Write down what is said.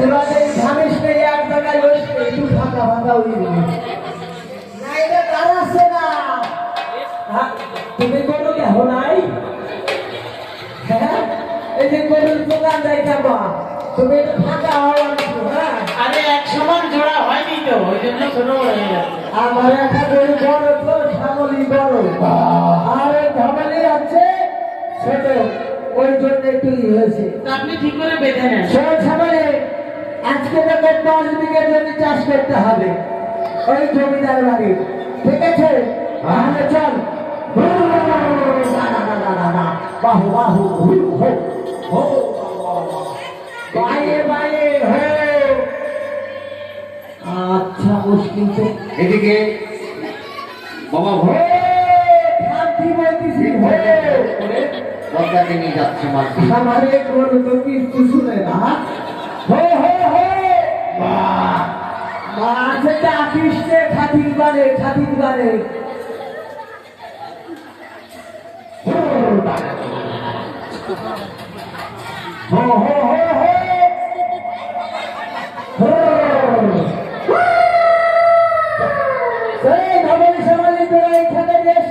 তোরা যে জানিস এক জায়গায় বসে একটু ফাঁকা ফাঁকা যাবে না এটা দাঁড়াচ্ছে না। তুমি কোনো কেহ নাই? হ্যাঁ এই যে গরুর দোকান যাই যাবা তুমি একটু ফাঁকা হওয়া হ্যাঁ? আরে এক সমান জোড়া হয়নি তো ওই জন্য ছোট হয়ে যাচ্ছে আমার একটা গরু বড় তো ছাগলি বড়। আর ধমালি আছে। ছোট ওই জন্য একটু হয়েছে। আপনি ঠিক করে বেঁধে নেন। আজকে তোকে দশ বিঘে জমি চাষ করতে হবে। ওই জমিদার বাড়ি। ঠিক আছে? তাহলে চল। বাহু বাহু হো। বাইরে বাইরে হো। আচ্ছা মুশকিল তো। এদিকে। বাবা ভোট শান্তি বলতেছি করে নিয়ে যাচ্ছে মাঝি আমারে গরু তো কিছু শুনে না। আচ্ছা, আছে ডাকিসে খাতির বারে খাতির বারে হো হো হো